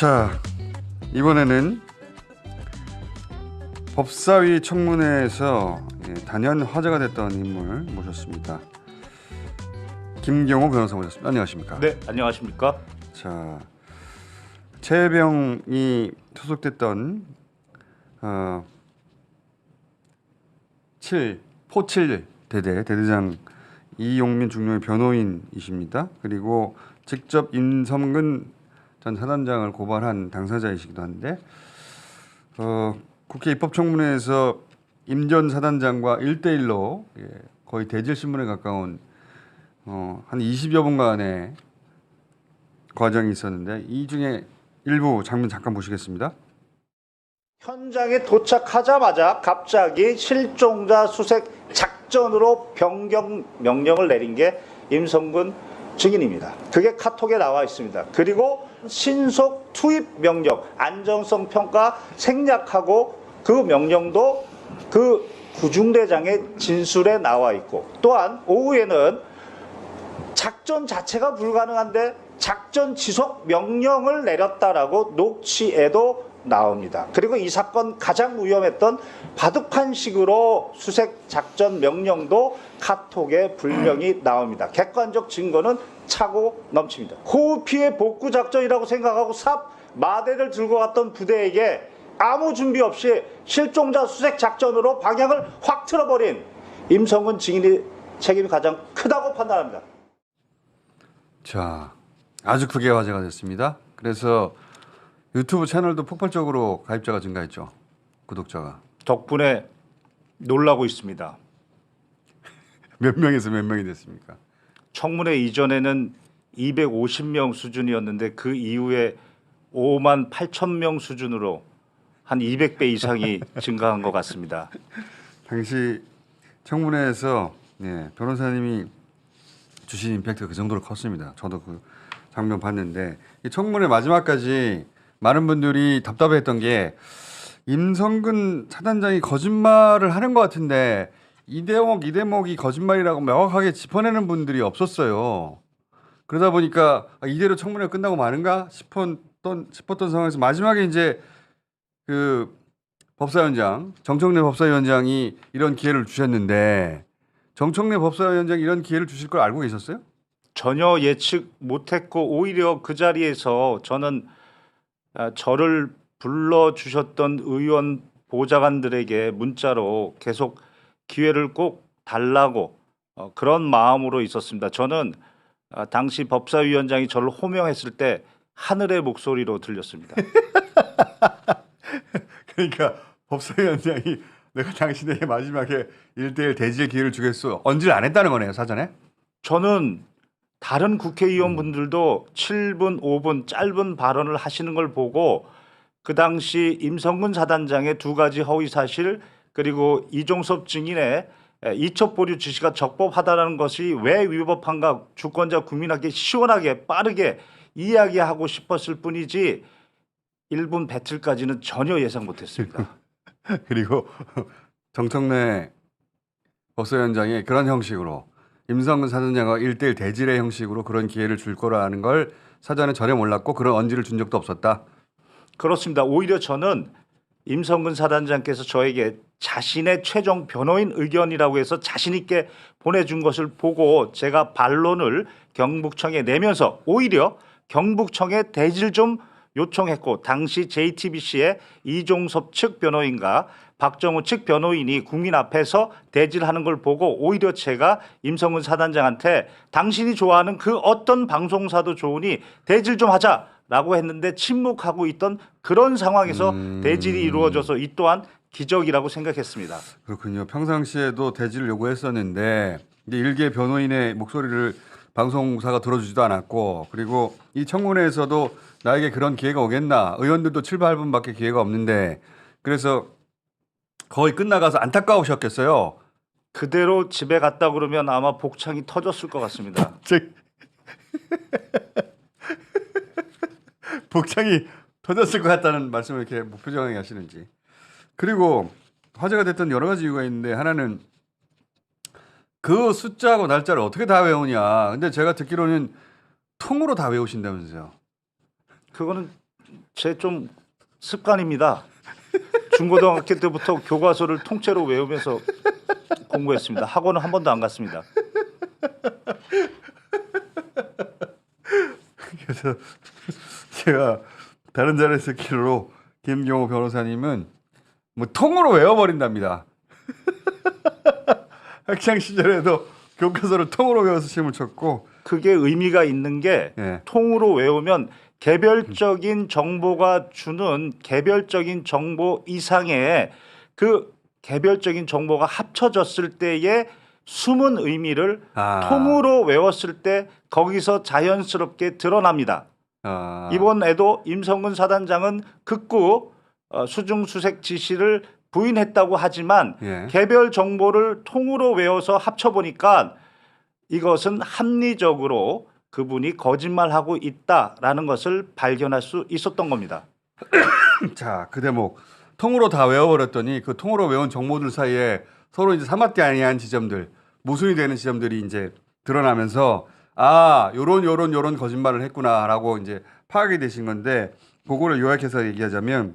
자 이번에는 법사위 청문회에서 예, 단연 화제가 됐던 인물 모셨습니다. 김경호 변호사 모셨습니다. 안녕하십니까? 네, 안녕하십니까? 자 최병이 소속됐던 어, 7 포칠 대대 대대장 이용민 중령의 변호인이십니다. 그리고 직접 임성근 전 사단장을 고발한 당사자이시기도 한데 어, 국회 입법청문회에서 임 전 사단장과 1대1로 예, 거의 대질 신문에 가까운 어, 한 20여 분간의 과정이 있었는데 이 중에 일부 장면 잠깐 보시겠습니다. 현장에 도착하자마자 갑자기 실종자 수색 작전으로 변경 명령을 내린 게 임성근 증인입니다. 그게 카톡에 나와 있습니다. 그리고 신속 투입 명령, 안정성 평가 생략하고 그 명령도 그 구중대장의 진술에 나와 있고 또한 오후에는 작전 자체가 불가능한데 작전 지속 명령을 내렸다라고 녹취에도 나옵니다. 그리고 이 사건 가장 위험했던 바둑판식으로 수색 작전 명령도 카톡에 불명이 나옵니다. 객관적 증거는 차고 넘칩니다. 호우 피해 복구 작전이라고 생각하고 삽 마대를 들고 갔던 부대에게 아무 준비 없이 실종자 수색 작전으로 방향을 확 틀어버린 임성근 증인의 책임이 가장 크다고 판단합니다. 자, 아주 크게 화제가 됐습니다. 그래서 유튜브 채널도 폭발적으로 가입자가 증가했죠. 구독자가 덕분에 놀라고 있습니다. 몇 명에서 몇 명이 됐습니까? 청문회 이전에는 250명 수준이었는데 그 이후에 5만 8천 명 수준으로 한 200배 이상이 증가한 것 같습니다. 당시 청문회에서 예, 변호사님이 주신 임팩트가 그 정도로 컸습니다. 저도 그 장면 봤는데 이 청문회 마지막까지 많은 분들이 답답했던 게 임성근 사단장이 거짓말을 하는 것 같은데 이 대목 이 대목이 거짓말이라고 명확하게 짚어내는 분들이 없었어요. 그러다 보니까 아, 이대로 청문회가 끝나고 마는가 싶었던 싶었던 상황에서 마지막에 이제 그 법사위원장 정청래 법사위원장이 이런 기회를 주셨는데 정청래 법사위원장이 이런 기회를 주실 걸 알고 계셨어요? 전혀 예측 못했고 오히려 그 자리에서 저는 아, 저를 불러 주셨던 의원 보좌관들에게 문자로 계속 기회를 꼭 달라고 어, 그런 마음으로 있었습니다. 저는 아, 당시 법사위원장이 저를 호명했을 때 하늘의 목소리로 들렸습니다. 그러니까 법사위원장이 내가 당신에게 마지막에 1대1 대질 기회를 주겠어. 언질 안 했다는 거네요, 사전에. 저는 다른 국회의원분들도 7분, 5분 짧은 발언을 하시는 걸 보고 그 당시 임성근 사단장의 두 가지 허위 사실 그리고 이종섭 증인의 에, 이첩 보류 지시가 적법하다는 것이 왜 위법한가 주권자 국민에게 시원하게 빠르게 이야기하고 싶었을 뿐이지 1분 배틀까지는 전혀 예상 못했습니다. 그리고 정청래 법사위원장이 그런 형식으로 임성근 사단장과 1대1 대질의 형식으로 그런 기회를 줄 거라는 걸 사전에 전혀 몰랐고 그런 언지를 준 적도 없었다. 그렇습니다. 오히려 저는 임성근 사단장께서 저에게 자신의 최종 변호인 의견이라고 해서 자신 있게 보내준 것을 보고 제가 반론을 경북청에 내면서 오히려 경북청에 대질 좀 요청했고 당시 JTBC의 이종섭 측 변호인과 박정우 측 변호인이 국민 앞에서 대질하는 걸 보고 오히려 제가 임성근 사단장한테 당신이 좋아하는 그 어떤 방송사도 좋으니 대질 좀 하자 라고 했는데 침묵하고 있던 그런 상황에서 대질이 이루어져서 이 또한 기적이라고 생각했습니다. 그렇군요. 평상시에도 대지를 요구했었는데 일개 변호인의 목소리를 방송사가 들어주지도 않았고 그리고 이 청문회에서도 나에게 그런 기회가 오겠나 의원들도 7, 8분밖에 기회가 없는데 그래서 거의 끝나가서 안타까우셨겠어요. 그대로 집에 갔다 그러면 아마 복창이 터졌을 것 같습니다. 즉 복창이 터졌을 것 같다는 말씀을 이렇게 무표정하게 하시는지 그리고 화제가 됐던 여러 가지 이유가 있는데 하나는 그 숫자하고 날짜를 어떻게 다 외우냐 근데 제가 듣기로는 통으로 다 외우신다면서요 그거는 제 좀 습관입니다. 중고등학교 때부터 교과서를 통째로 외우면서 공부했습니다. 학원은 한 번도 안 갔습니다. 그래서 제가 다른 자리에서 듣기로 김경호 변호사님은 뭐 통으로 외워버린답니다. 학창 시절에도 교과서를 통으로 외워서 시험을 쳤고 그게 의미가 있는 게 예. 통으로 외우면 개별적인 정보가 주는 개별적인 정보 이상의 그 개별적인 정보가 합쳐졌을 때의 숨은 의미를 아. 통으로 외웠을 때 거기서 자연스럽게 드러납니다. 아, 이번에도 임성근 사단장은 극구 어, 수중수색 지시를 부인했다고 하지만 예. 개별 정보를 통으로 외워서 합쳐보니까 이것은 합리적으로 그분이 거짓말하고 있다라는 것을 발견할 수 있었던 겁니다. 자, 그 대목 통으로 다 외워버렸더니 그 통으로 외운 정보들 사이에 서로 이제 사마띠 아니한 지점들 모순이 되는 지점들이 이제 드러나면서 아, 요런 요런 요런 거짓말을 했구나라고 이제 파악이 되신 건데 그거를 요약해서 얘기하자면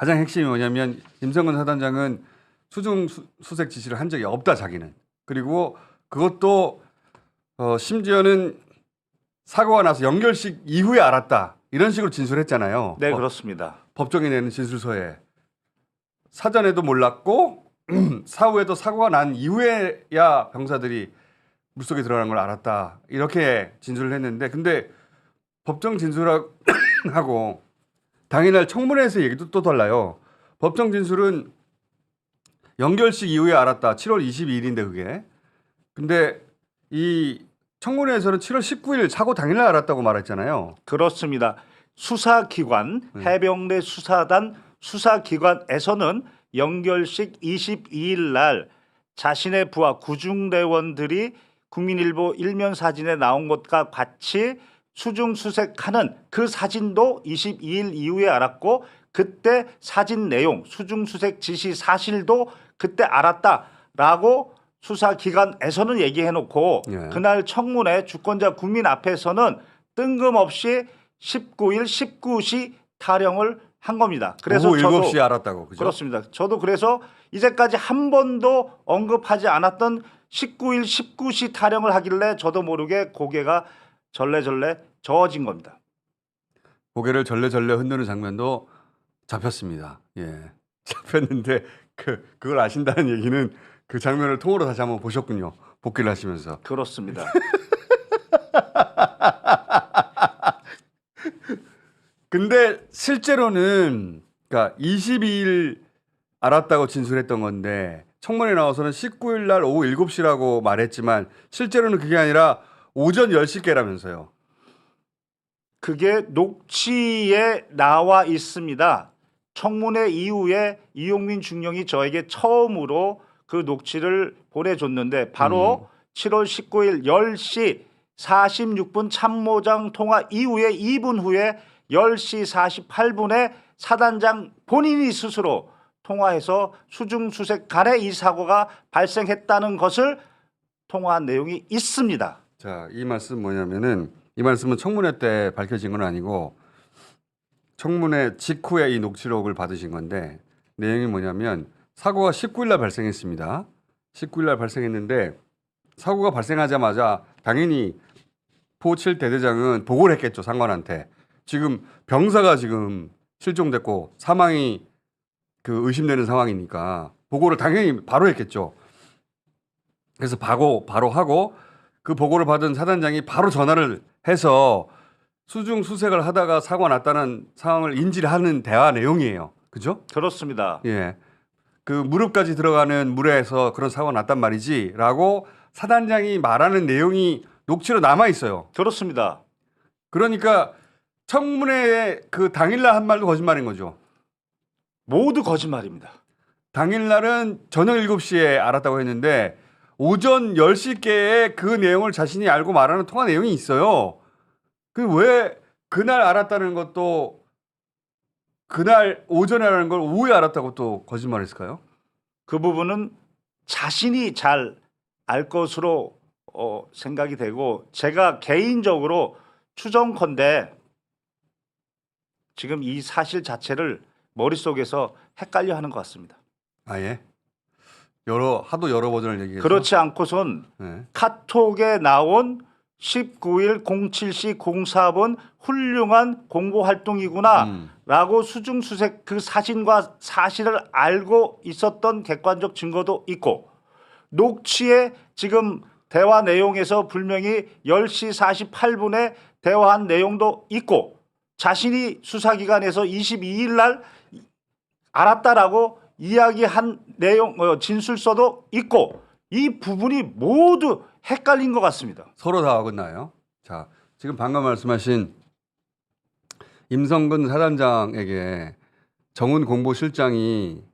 가장 핵심이 뭐냐면 임성근 사단장은 수중 수- 수색 지시를 한 적이 없다 자기는 그리고 그것도 어, 심지어는 사고가 나서 연결식 이후에 알았다 이런 식으로 진술했잖아요. 네, 어, 그렇습니다. 법정에 내는 진술서에 사전에도 몰랐고 사후에도 사고가 난 이후에야 병사들이 물속에 들어가는 걸 알았다 이렇게 진술을 했는데 근데 법정 진술하고 당일날 청문회에서 얘기도 또 달라요. 법정 진술은 연결식 이후에 알았다. 7월 22일인데 그게. 근데 이 청문회에서는 7월 19일 사고 당일날 알았다고 말했잖아요. 그렇습니다. 수사기관 해병대 수사단 수사기관에서는 연결식 22일 날 자신의 부하 구중대원들이 국민일보 일면 사진에 나온 것과 같이 수중 수색하는 그 사진도 22일 이후에 알았고 그때 사진 내용 수중 수색 지시 사실도 그때 알았다라고 수사기관에서는 얘기해 놓고 예. 그날 청문회 주권자 국민 앞에서는 뜬금없이 19일 19시 타령을 한 겁니다. 그래서 오후 저도 7시에 알았다고. 그죠? 그렇습니다. 저도 그래서 이제까지 한 번도 언급하지 않았던 19일 19시 타령을 하길래 저도 모르게 고개가 절레절레 저어진 겁니다. 고개를 절레절레 흔드는 장면도 잡혔습니다. 예. 잡혔는데 그 그걸 아신다는 얘기는 그 장면을 통으로 다시 한번 보셨군요. 복귀를 하시면서. 그렇습니다. 근데 실제로는 그러니까 22일 알았다고 진술했던 건데 청문회 나와서는 19일 날 오후 7시라고 말했지만 실제로는 그게 아니라 오전 10시께라면서요. 그게 녹취에 나와 있습니다. 청문회 이후에 이용민 중령이 저에게 처음으로 그 녹취를 보내줬는데 바로 7월 19일 10시 46분 참모장 통화 이후에 2분 후에 10시 48분에 사단장 본인이 스스로 통화해서 수중수색 간에 이 사고가 발생했다는 것을 통화한 내용이 있습니다. 자, 이 말씀 뭐냐면은 이 말씀은 청문회 때 밝혀진 건 아니고 청문회 직후에 이 녹취록을 받으신 건데 내용이 뭐냐면 사고가 19일 날 발생했습니다. 19일 날 발생했는데 사고가 발생하자마자 당연히 포칠 대대장은 보고를 했겠죠 상관한테 지금 병사가 지금 실종됐고 사망이 그 의심되는 상황이니까 보고를 당연히 바로 했겠죠. 그래서 바로 바로 하고 그 보고를 받은 사단장이 바로 전화를 해서 수중 수색을 하다가 사고가 났다는 상황을 인지를 하는 대화 내용이에요. 그죠? 그렇습니다. 예. 그 무릎까지 들어가는 물에서 그런 사고가 났단 말이지 라고 사단장이 말하는 내용이 녹취로 남아 있어요. 그렇습니다. 그러니까 청문회에 그 당일날 한 말도 거짓말인 거죠. 모두 거짓말입니다. 당일날은 저녁 7시에 알았다고 했는데 오전 10시께에 그 내용을 자신이 알고 말하는 통화 내용이 있어요. 그 왜 그날 알았다는 것도 그날 오전에 알았는 걸 오후에 알았다고 또 거짓말했을까요? 그 부분은 자신이 잘 알 것으로 어, 생각이 되고 제가 개인적으로 추정컨대 지금 이 사실 자체를 머릿속에서 헷갈려 하는 것 같습니다. 아 예 여러 하도 여러 버전을 얘기해서 그렇지 않고선 네. 카톡에 나온 19일 07시 04분 훌륭한 공보 활동이구나 음. 라고 수중수색 그 사진과 사실을 알고 있었던 객관적 증거도 있고 녹취에 지금 대화 내용에서 분명히 10시 48분에 대화한 내용도 있고 자신이 수사기관에서 22일 날 알았다라고 이야기한 내용 어, 진술서도 있고 이 부분이 모두 헷갈린 것 같습니다. 서로 다 어긋나요. 자, 지금 방금 말씀하신 임성근 사단장에게 정훈 공보실장이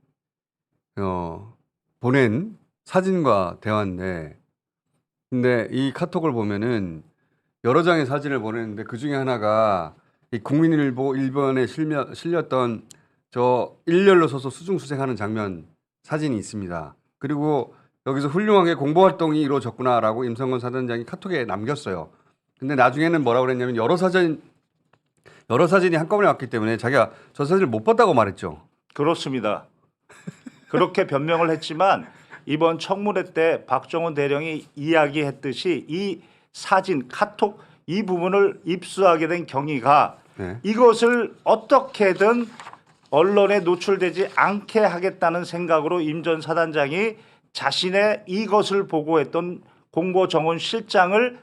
어, 보낸 사진과 대화인데, 근데 이 카톡을 보면은 여러 장의 사진을 보냈는데 그 중에 하나가 이 국민일보 일본에 실려, 실렸던 저 일렬로 서서 수중수색하는 장면 사진이 있습니다. 그리고 여기서 훌륭하게 공보 활동이 이루어졌구나라고 임성근 사단장이 카톡에 남겼어요. 근데 나중에는 뭐라고 그랬냐면 여러 사진 여러 사진이 한꺼번에 왔기 때문에 자기가 저 사진을 못 봤다고 말했죠. 그렇습니다. 그렇게 변명을 했지만 이번 청문회 때 박정훈 대령이 이야기했듯이 이 사진 카톡 이 부분을 입수하게 된 경위가 네. 이것을 어떻게든 언론에 노출되지 않게 하겠다는 생각으로 임 전 사단장이 자신의 이것을 보고했던 공보 정원 실장을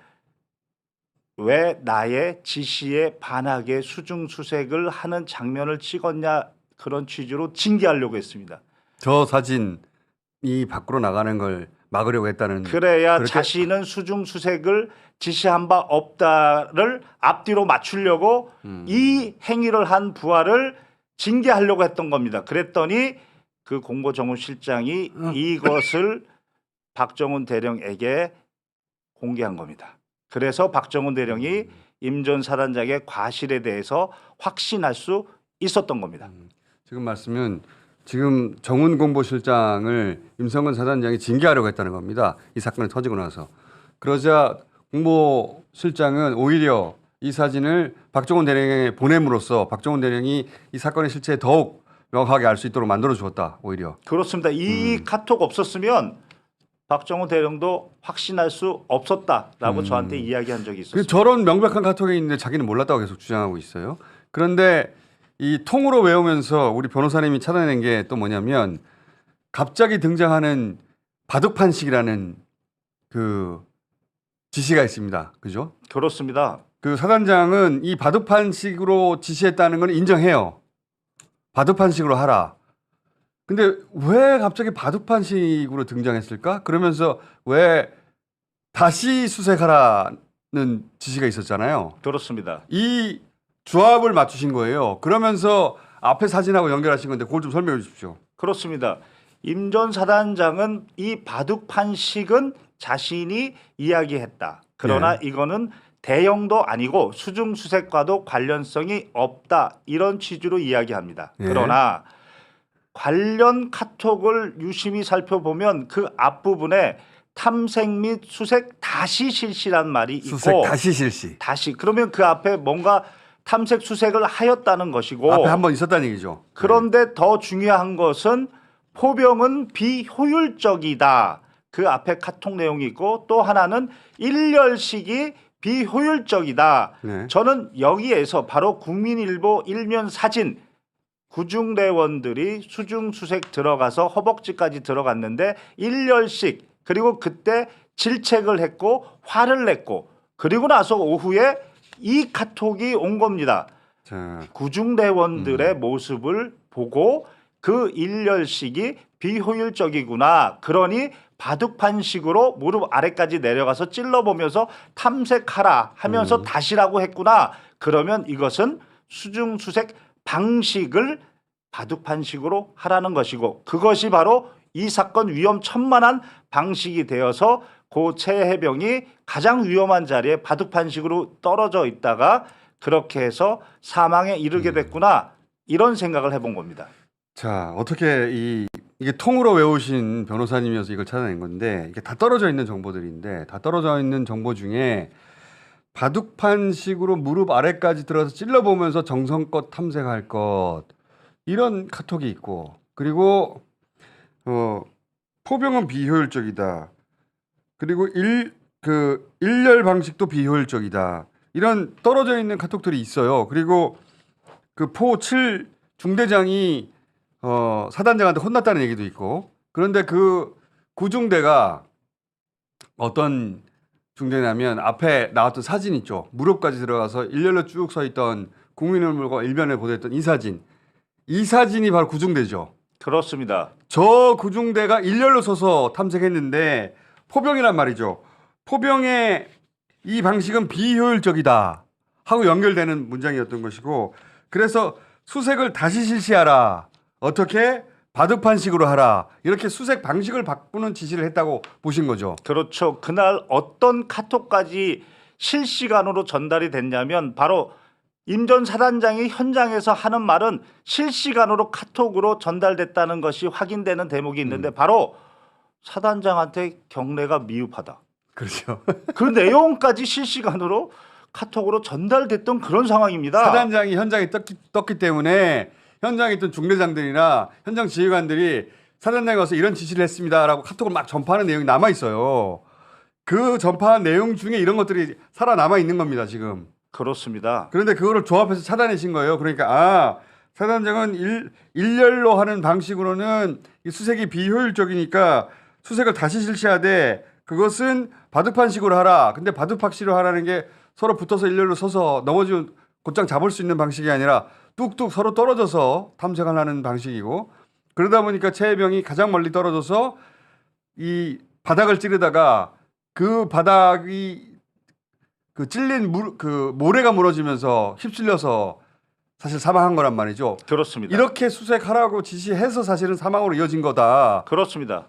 왜 나의 지시에 반하게 수중 수색을 하는 장면을 찍었냐 그런 취지로 징계하려고 했습니다. 저 사진 이 밖으로 나가는 걸 막으려고 했다는 그래야 그렇게- 자신은 수중 수색을 지시한 바 없다를 앞뒤로 맞추려고 음. 이 행위를 한 부하를 징계하려고 했던 겁니다. 그랬더니 그 공보정훈 실장이 음. 이것을 박정훈 대령에게 공개한 겁니다. 그래서 박정훈 대령이 임 전 사단장의 과실에 대해서 확신할 수 있었던 겁니다. 지금 말씀은 지금 정훈 공보실장을 임성근 사단장이 징계하려고 했다는 겁니다. 이 사건이 터지고 나서 그러자 공보실장은 오히려 이 사진을 박정훈 대령에게 보냄으로써 박정훈 대령이 이 사건의 실체 더욱 명확하게 알 수 있도록 만들어 주었다. 오히려 그렇습니다. 이 음. 카톡 없었으면 박정훈 대령도 확신할 수 없었다라고 저한테 이야기한 적이 그 있었습니다. 저런 명백한 카톡이 있는데 자기는 몰랐다고 계속 주장하고 있어요. 그런데 이 통으로 외우면서 우리 변호사님이 찾아낸 게 또 뭐냐면 갑자기 등장하는 바둑판식이라는 그 지시가 있습니다. 그죠? 그렇습니다. 그 사단장은 이 바둑판식으로 지시했다는 건 인정해요. 바둑판식으로 하라. 근데 왜 갑자기 바둑판식으로 등장했을까? 그러면서 왜 다시 수색하라는 지시가 있었잖아요. 그렇습니다. 이 조합을 맞추신 거예요. 그러면서 앞에 사진하고 연결하신 건데 그걸 좀 설명해 주십시오. 그렇습니다. 임 전 사단장은 이 바둑 판식은 자신이 이야기했다. 그러나 네. 이거는 대형도 아니고 수중 수색과도 관련성이 없다. 이런 취지로 이야기합니다. 네. 그러나 관련 카톡을 유심히 살펴보면 그 앞부분에 탐색 및 수색 다시 실시란 말이 있고 수색 다시 실시. 다시 그러면 그 앞에 뭔가 탐색 수색을 하였다는 것이고 앞에 한 번 있었다는 얘기죠. 그런데 더 중요한 것은 포병은 비효율적이다. 그 앞에 카톡 내용이 있고 또 하나는 일렬식이 비효율적이다. 네. 저는 여기에서 바로 국민일보 일면 사진 구중대원들이 수중수색 들어가서 허벅지까지 들어갔는데 일렬식 그리고 그때 질책을 했고 화를 냈고 그리고 나서 오후에 이 카톡이 온 겁니다. 자, 구중대원들의 모습을 보고 그 일렬식이 비효율적이구나. 그러니 바둑판식으로 무릎 아래까지 내려가서 찔러보면서 탐색하라 하면서 다시라고 했구나. 그러면 이것은 수중수색 방식을 바둑판식으로 하라는 것이고 그것이 바로 이 사건 위험천만한 방식이 되어서 고 최해병이 가장 위험한 자리에 바둑판식으로 떨어져 있다가 그렇게 해서 사망에 이르게 됐구나 이런 생각을 해본 겁니다. 자 어떻게 이 이게 통으로 외우신 변호사님이어서 이걸 찾아낸 건데 이게 다 떨어져 있는 정보들인데 다 떨어져 있는 정보 중에 바둑판식으로 무릎 아래까지 들어서 찔러보면서 정성껏 탐색할 것 이런 카톡이 있고 그리고 어 포병은 비효율적이다. 그리고 일 그 일렬 방식도 비효율적이다. 이런 떨어져 있는 카톡들이 있어요. 그리고 그포7 중대장이 어 사단장한테 혼났다는 얘기도 있고 그런데 그 구중대가 어떤 중대냐면 앞에 나왔던 사진 있죠. 무릎까지 들어가서 일렬로 쭉 서 있던 국민을 물고 일변에 보냈던 이 사진. 이 사진이 바로 구중대죠. 그렇습니다. 저 구중대가 일렬로 서서 탐색했는데 포병이란 말이죠. 포병의 이 방식은 비효율적이다 하고 연결되는 문장이었던 것이고 그래서 수색을 다시 실시하라. 어떻게? 바둑판식으로 하라. 이렇게 수색 방식을 바꾸는 지시를 했다고 보신 거죠. 그렇죠. 그날 어떤 카톡까지 실시간으로 전달이 됐냐면 바로 임 전 사단장이 현장에서 하는 말은 실시간으로 카톡으로 전달됐다는 것이 확인되는 대목이 있는데 바로 사단장한테 경례가 미흡하다. 그렇죠. 그 내용까지 실시간으로 카톡으로 전달됐던 그런 상황입니다. 사단장이 현장에 떴기, 떴기 때문에 현장에 있던 중대장들이나 현장 지휘관들이 사단장이 와서 이런 지시를 했습니다라고 카톡을 막 전파하는 내용이 남아 있어요. 그 전파한 내용 중에 이런 것들이 살아남아 있는 겁니다, 지금. 그렇습니다. 그런데 그거를 조합해서 차단하신 거예요. 그러니까 아, 사단장은 일, 일렬로 하는 방식으로는 이 수색이 비효율적이니까 수색을 다시 실시하되 그것은 바둑판식으로 하라. 근데 바둑판식으로 하라는 게 서로 붙어서 일렬로 서서 넘어지면 곧장 잡을 수 있는 방식이 아니라 뚝뚝 서로 떨어져서 탐색을 하는 방식이고 그러다 보니까 최해병이 가장 멀리 떨어져서 이 바닥을 찌르다가 그 바닥이 그 찔린 물, 그 모래가 무너지면서 휩쓸려서 사실 사망한 거란 말이죠. 그렇습니다. 이렇게 수색하라고 지시해서 사실은 사망으로 이어진 거다. 그렇습니다.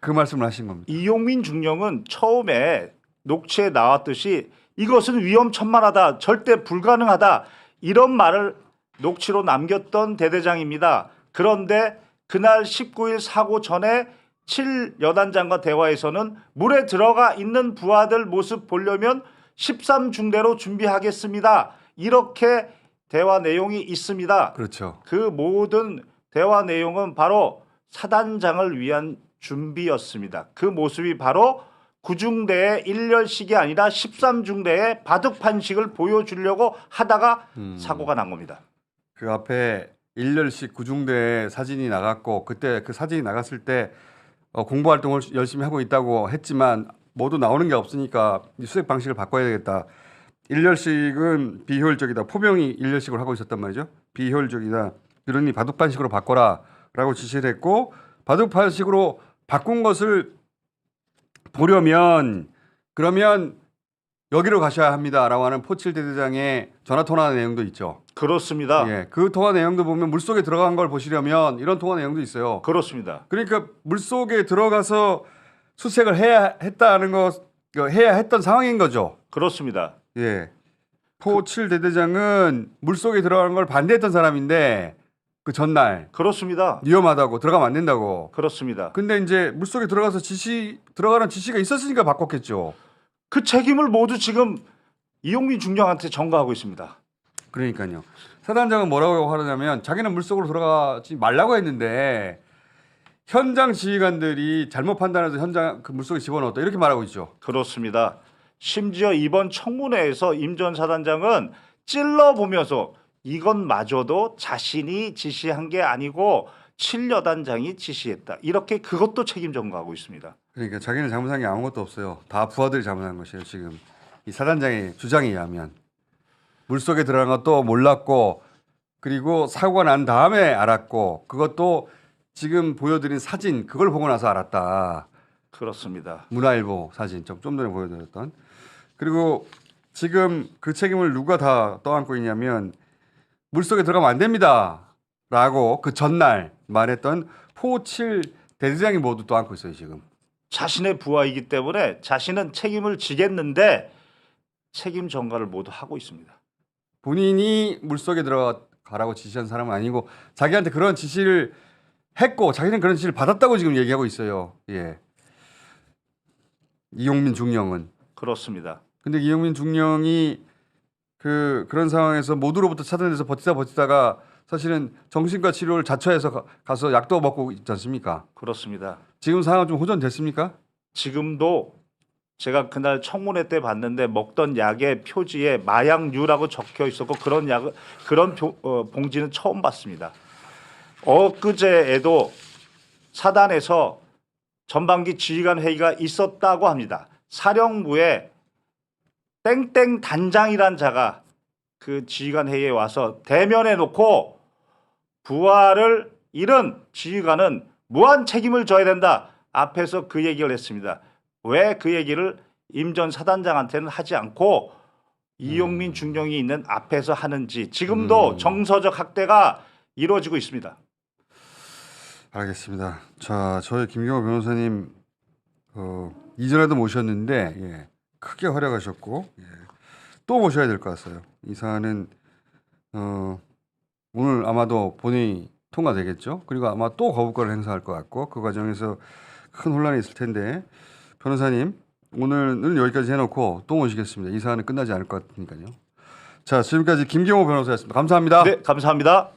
그 말씀을 하신 겁니다. 이용민 중령은 처음에 녹취에 나왔듯이 이것은 위험천만하다, 절대 불가능하다 이런 말을 녹취로 남겼던 대대장입니다. 그런데 그날 19일 사고 전에 7 여단장과 대화에서는 물에 들어가 있는 부하들 모습 보려면 13중대로 준비하겠습니다. 이렇게 대화 내용이 있습니다. 그렇죠. 그 모든 대화 내용은 바로 사단장을 위한 준비였습니다. 그 모습이 바로 구중대의 일렬식이 아니라 13중대의 바둑판식을 보여주려고 하다가 사고가 난 겁니다. 그 앞에 일렬식 구중대 사진이 나갔고 그때 그 사진이 나갔을 때 어, 공부 활동을 열심히 하고 있다고 했지만 모두 나오는 게 없으니까 이 수색 방식을 바꿔야 되겠다. 일렬식은 비효율적이다. 포병이 일렬식으로 하고 있었단 말이죠. 비효율적이다. 그러니 바둑판식으로 바꿔라라고 지시를 했고 바둑판식으로 바꾼 것을 보려면 그러면 여기로 가셔야 합니다라고 하는 포칠 대대장의 전화 통화 내용도 있죠. 그렇습니다. 예, 그 통화 내용도 보면 물 속에 들어간 걸 보시려면 이런 통화 내용도 있어요. 그렇습니다. 그러니까 물 속에 들어가서 수색을 해야 했다는 거 그, 해야 했던 상황인 거죠. 그렇습니다. 예. 포칠 대대장은 물 속에 들어가는 걸 반대했던 사람인데 그 전날 그렇습니다. 위험하다고 들어가면 안 된다고. 그렇습니다. 근데 이제 물 속에 들어가서 지시 들어가는 지시가 있었으니까 바꿨겠죠. 그 책임을 모두 지금 이용민 중령한테 전가하고 있습니다. 그러니까요. 사단장은 뭐라고 하느냐면 자기는 물속으로 들어가지 말라고 했는데 현장 지휘관들이 잘못 판단해서 현장 그 물속에 집어넣었다 이렇게 말하고 있죠. 그렇습니다. 심지어 이번 청문회에서 임 전 사단장은 찔러 보면서 이것마저도 자신이 지시한 게 아니고 칠여단장이 지시했다. 이렇게 그것도 책임 전가하고 있습니다. 그러니까 자기는 잘못한 게 아무것도 없어요. 다 부하들이 잘못한 것이에요. 지금 이 사단장의 주장에 의하면 물속에 들어간 것도 몰랐고 그리고 사고가 난 다음에 알았고 그것도 지금 보여드린 사진 그걸 보고 나서 알았다. 그렇습니다. 문화일보 사진 좀, 좀 전에 보여드렸던 그리고 지금 그 책임을 누가 다 떠안고 있냐면 물속에 들어가면 안 됩니다 라고 그 전날 말했던 포칠 대대장이 모두 떠안고 있어요 지금. 자신의 부하이기 때문에 자신은 책임을 지겠는데 책임 전가를 모두 하고 있습니다. 본인이 물속에 들어가라고 지시한 사람은 아니고 자기한테 그런 지시를 했고 자기는 그런 지시를 받았다고 지금 얘기하고 있어요. 예. 이용민 중령은. 그렇습니다. 근데 이영민 중령이 그 그런 상황에서 모두로부터 차단돼서 버티다 버티다가 사실은 정신과 치료를 자처해서 가- 가서 약도 먹고 있지 않습니까? 그렇습니다. 지금 상황 좀 호전됐습니까? 지금도 제가 그날 청문회 때 봤는데 먹던 약의 표지에 마약류라고 적혀 있었고 그런 약 그런 표- 어, 봉지는 처음 봤습니다. 엊그제에도 사단에서 전반기 지휘관 회의가 있었다고 합니다. 사령부에 땡땡 단장이란 자가 그 지휘관 회의에 와서 대면해 놓고 부하를 잃은 지휘관은 무한 책임을 져야 된다. 앞에서 그 얘기를 했습니다. 왜 그 얘기를 임 전 사단장한테는 하지 않고 이용민 중령이 있는 앞에서 하는지 지금도 음. 정서적 학대가 이루어지고 있습니다. 알겠습니다. 자, 저희 김경호 변호사님 어, 이전에도 모셨는데 예, 크게 활약하셨고 예, 또 모셔야 될 것 같아요. 이 사안은 어, 오늘 아마도 본회의 통과되겠죠. 그리고 아마 또 거부권을 행사할 것 같고 그 과정에서 큰 혼란이 있을 텐데 변호사님 오늘은 여기까지 해놓고 또 모시겠습니다. 이 사안은 끝나지 않을 것 같으니까요. 자, 지금까지 김경호 변호사였습니다. 감사합니다. 네, 감사합니다.